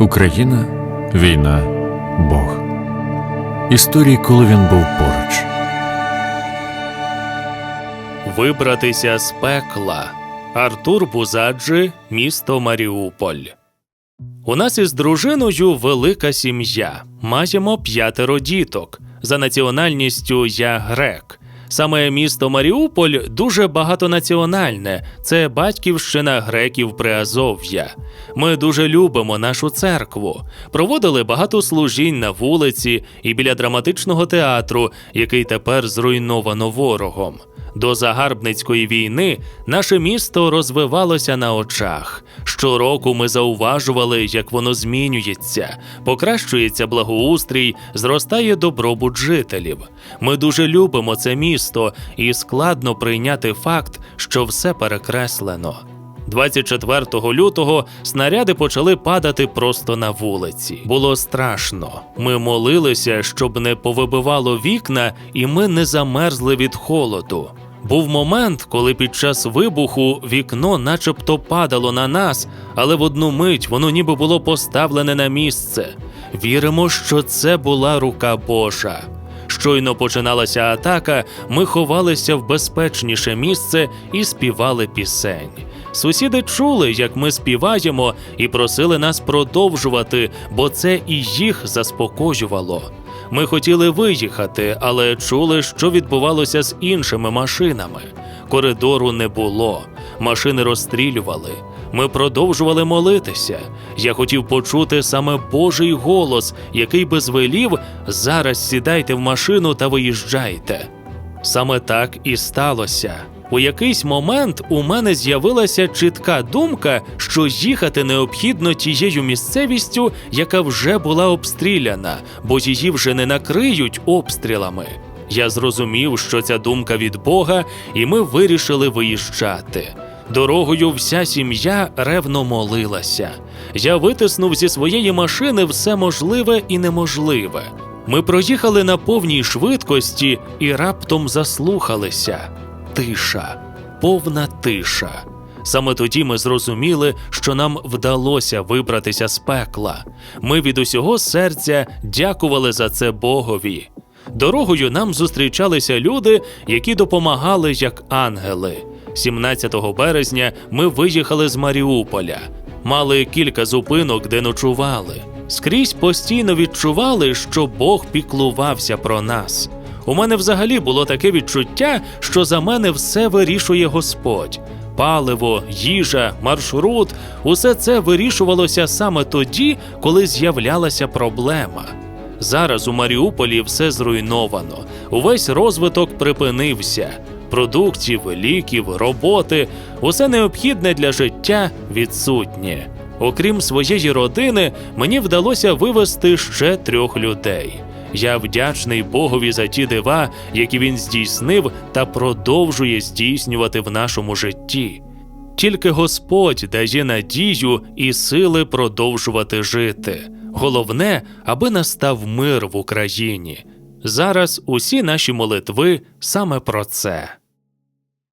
Україна, війна, Бог. Історії, коли він був поруч. Вибратися з пекла. Артур Бузаджи, місто Маріуполь. У нас із дружиною велика сім'я. Маємо п'ятеро діток. За національністю я грек. Саме місто Маріуполь дуже багатонаціональне. Це батьківщина греків Приазов'я. Ми дуже любимо нашу церкву. Проводили багато служінь на вулиці і біля драматичного театру, який тепер зруйновано ворогом. До загарбницької війни наше місто розвивалося на очах. Щороку ми зауважували, як воно змінюється, покращується благоустрій, зростає добробут жителів. Ми дуже любимо це місто, і складно прийняти факт, що все перекреслено. 24 лютого снаряди почали падати просто на вулиці. Було страшно. Ми молилися, щоб не повибивало вікна, і ми не замерзли від холоду. Був момент, коли під час вибуху вікно начебто падало на нас, але в одну мить воно ніби було поставлене на місце. Віримо, що це була рука Божа. Щойно починалася атака, ми ховалися в безпечніше місце і співали пісень. Сусіди чули, як ми співаємо, і просили нас продовжувати, бо це і їх заспокоювало. Ми хотіли виїхати, але чули, що відбувалося з іншими машинами. Коридору не було, машини розстрілювали. Ми продовжували молитися. Я хотів почути саме Божий голос, який би звелів зараз сідайте в машину та виїжджайте. Саме так і сталося. У якийсь момент у мене з'явилася чітка думка, що їхати необхідно тією місцевістю, яка вже була обстріляна, бо її вже не накриють обстрілами. Я зрозумів, що ця думка від Бога, і ми вирішили виїжджати. Дорогою вся сім'я ревно молилася. Я витиснув зі своєї машини все можливе і неможливе. Ми проїхали на повній швидкості і раптом заслухалися. Тиша, повна тиша. Саме тоді ми зрозуміли, що нам вдалося вибратися з пекла. Ми від усього серця дякували за це Богові. Дорогою нам зустрічалися люди, які допомагали як ангели. 17 березня ми виїхали з Маріуполя, мали кілька зупинок, де ночували. Скрізь постійно відчували, що Бог піклувався про нас. У мене взагалі було таке відчуття, що за мене все вирішує Господь. Паливо, їжа, маршрут усе це вирішувалося саме тоді, коли з'являлася проблема. Зараз у Маріуполі все зруйновано, увесь розвиток припинився. Продуктів, ліків, роботи, усе необхідне для життя відсутнє. Окрім своєї родини, мені вдалося вивезти ще трьох людей. Я вдячний Богові за ті дива, які він здійснив та продовжує здійснювати в нашому житті. Тільки Господь дає надію і сили продовжувати жити. Головне, аби настав мир в Україні. Зараз усі наші молитви саме про це.